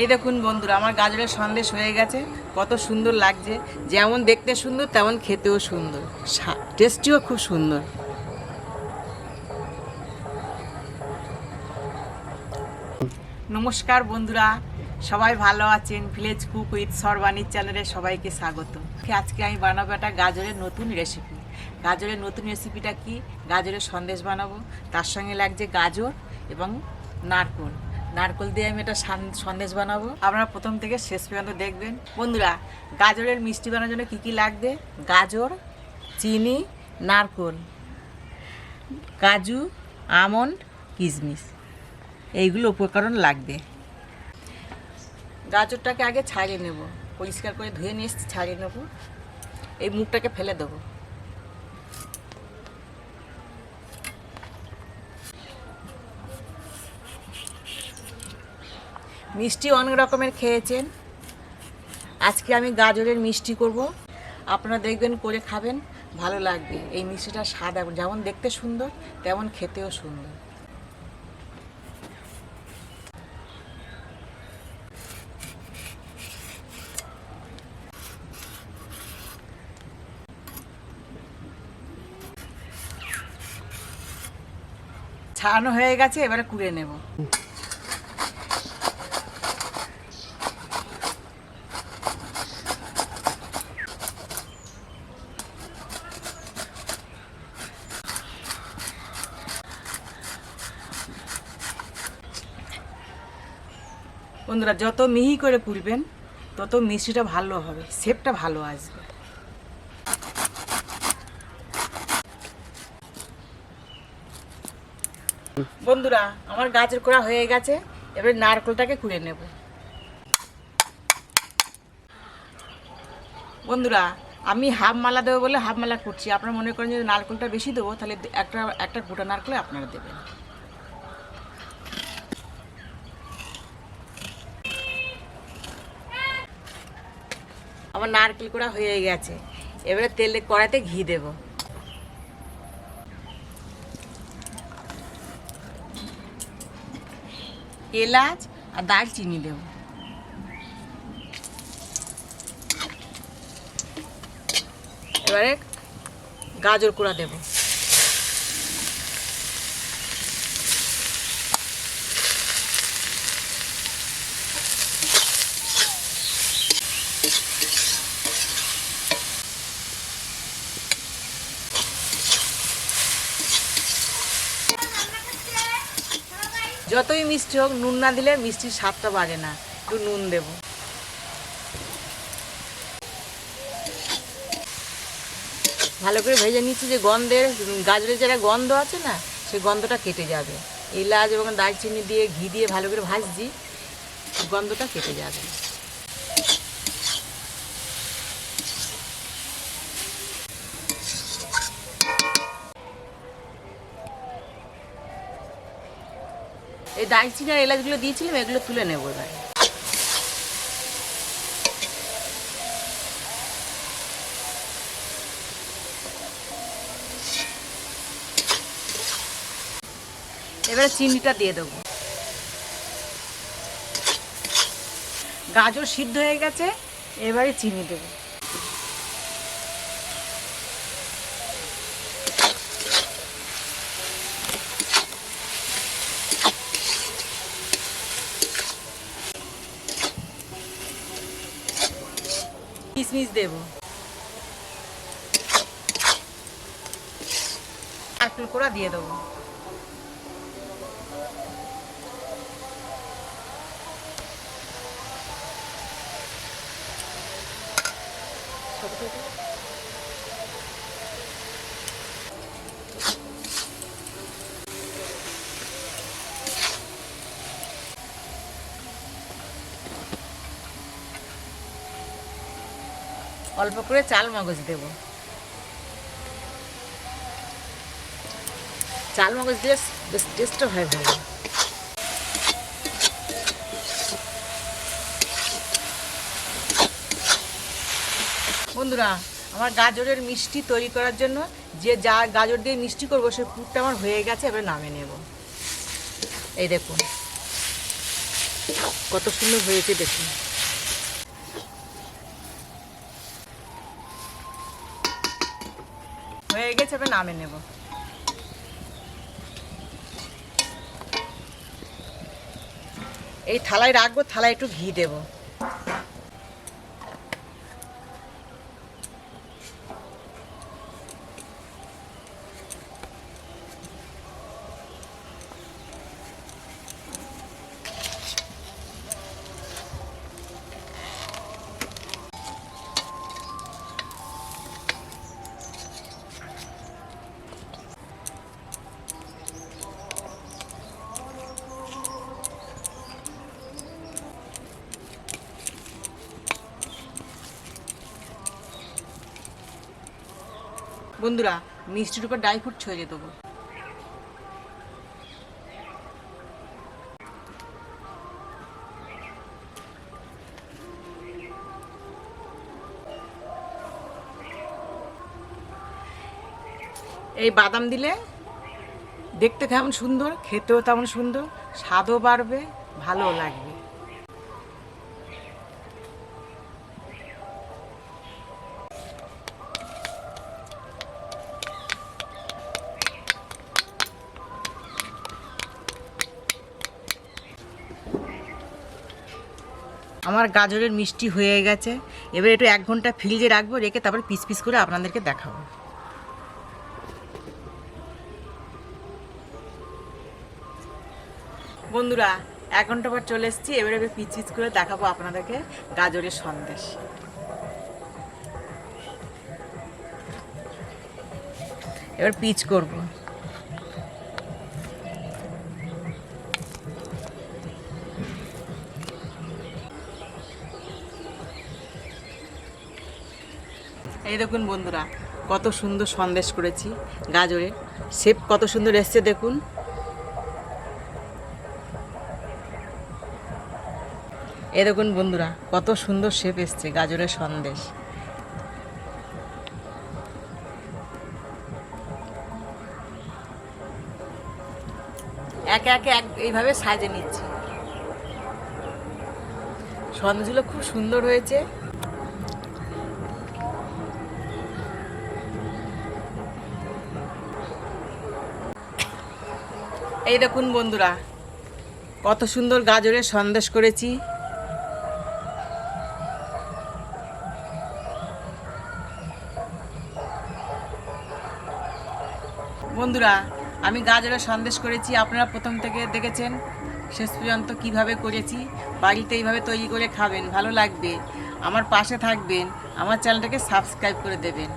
এই দেখুন বন্ধুরা, আমার গাজরের সন্দেশ হয়ে গেছে। কত সুন্দর লাগছে। যেমন দেখতে সুন্দর, তেমন খেতেও সুন্দর। টেস্টিও খুব সুন্দর। নমস্কার বন্ধুরা, সবাই ভালো আছেন? ভিলেজ কুক উইথ সরবানির চ্যানেলে সবাইকে স্বাগত। আজকে আমি বানাবো একটা গাজরের নতুন রেসিপি গাজরের নতুন রেসিপিটা কি? গাজরের সন্দেশ বানাবো। তার সঙ্গে লাগছে গাজর এবং নারকোল। নারকোল দিয়ে আমি এটা সান- সন্দেশ বানাবো। আপনারা প্রথম থেকে শেষ পর্যন্ত দেখবেন। বন্ধুরা, গাজরের মিষ্টি বানানোর জন্য কী কী লাগবে? গাজর, চিনি, নারকোল, কাজু, আমন্ড, কিশমিশ। এইগুলো উপকরণ লাগবে। গাজরটাকে আগে ছাড়িয়ে নেব। পরিষ্কার করে ধুয়ে নিয়ে এসেছি ছাড়িয়ে নেব। এই মুখটাকে ফেলে দেবো। মিষ্টি অনেক রকমের খেয়েছেন। আজকে আমি গাজরের মিষ্টি করব। আপনারা দেখবেন করে খাবেন, ভালো লাগবে। এই মিষ্টিটা সাদা যেমন দেখতে সুন্দর, তেমন খেতেও সুন্দর। ছাড়ানো হয়ে গেছে, এবারে কুড়ে নেব। বন্ধুরা, যত মিহি করে পুড়বেন তত মিষ্টিটা ভালো হবে, শেপটা ভালো আসবে। বন্ধুরা, আমার গাছের কোড়া হয়ে গেছে, এবারে নারকেলটাকে কুড়ে নেব। বন্ধুরা, আমি হাফ মালা দেবো বলে হাফ মালা করছি আপনারা মনে করেন যদি নারকেলটা বেশি দেবো, তাহলে একটা একটা গোটা নারকেল আপনারা দেবেন। আমার নারকেল কোড়া হয়ে গেছে। এবারে তেলে কড়াতে ঘি দেব। এলাচ আর দারচিনি দেব। এবারে গাজর কোড়া দেব। যতই মিষ্টি হোক, নুন না দিলে মিষ্টির স্বাদটা বাড়ে না। একটু নুন দেব। ভালো করে ভেজে নিচ্ছি যে গন্ধের, গাজরের যেটা গন্ধ আছে না, সেই গন্ধটা কেটে যাবে। এলাচ এবং দারচিনি দিয়ে, ঘি দিয়ে ভালো করে ভাজছি, গন্ধটা কেটে যাবে। এই দারচিনি আর এলাচগুলো দিয়েছিলাম, এগুলো তুলে নেব এবার। এবারে চিনিটা দিয়ে দেবো। গাজর সিদ্ধ হয়ে গেছে, এবারে চিনি দেবো। কিশমিশ দেব নারকেল কোড়া দিয়ে দেবো অল্প করে চাল, মগজ দেব। চাল, মগজ দিয়ে বেশ টেস্টও হয় ভালো। বন্ধুরা, আমার গাজরের মিষ্টি তৈরি করার জন্য যে যা গাজর দিয়ে মিষ্টি করব সে পুরটা আমার হয়ে গেছে, এবার নামে নেব। এই দেখুন, কত সুন্দর হয়েছে দেখুন। গেছে এবার নামে নেব। এই থালায় রাখব থালায় একটু ঘি দেবো। বন্ধুরা, মিষ্টির উপর ড্রাই ফ্রুট ছড়িয়ে দেবো এই বাদাম দিলে দেখতে কেমন সুন্দর, খেতেও তেমন সুন্দর, স্বাদও বাড়বে ভালো লাগবে। আমার গাজরের মিষ্টি হয়ে গেছে। এবার একটু এক ঘণ্টা ফ্রিজে রাখব, রেখে তারপর পিস পিস করে আপনাদেরকে দেখাবো। বন্ধুরা, এক ঘণ্টা পর চলে এসেছি। এবার পিস পিস করে দেখাবো আপনাদেরকে গাজরের সন্দেশ। এবার পিচ করব। এই দেখুন বন্ধুরা, কত সুন্দর সন্দেশ করেছি গাজরে। শেপ কত সুন্দর এসছে দেখুন। এই দেখুন বন্ধুরা, কত সুন্দর শেপ এসছে গাজরের সন্দেশ। একে একে এক এইভাবে সাজে নিচ্ছি। সন্দেশগুলো খুব সুন্দর হয়েছে। এই দেখুন বন্ধুরা, কত সুন্দর গাজরের সন্দেশ করেছি। বন্ধুরা, আমি গাজরের সন্দেশ করেছি, আপনারা প্রথম থেকে দেখেছেন। শেষ পর্যন্ত কীভাবে করেছি, বাড়িতে এইভাবে তৈরি করে খাবেন, ভালো লাগবে। আমার পাশে থাকবেন, আমার চ্যানেলটাকে সাবস্ক্রাইব করে দেবেন।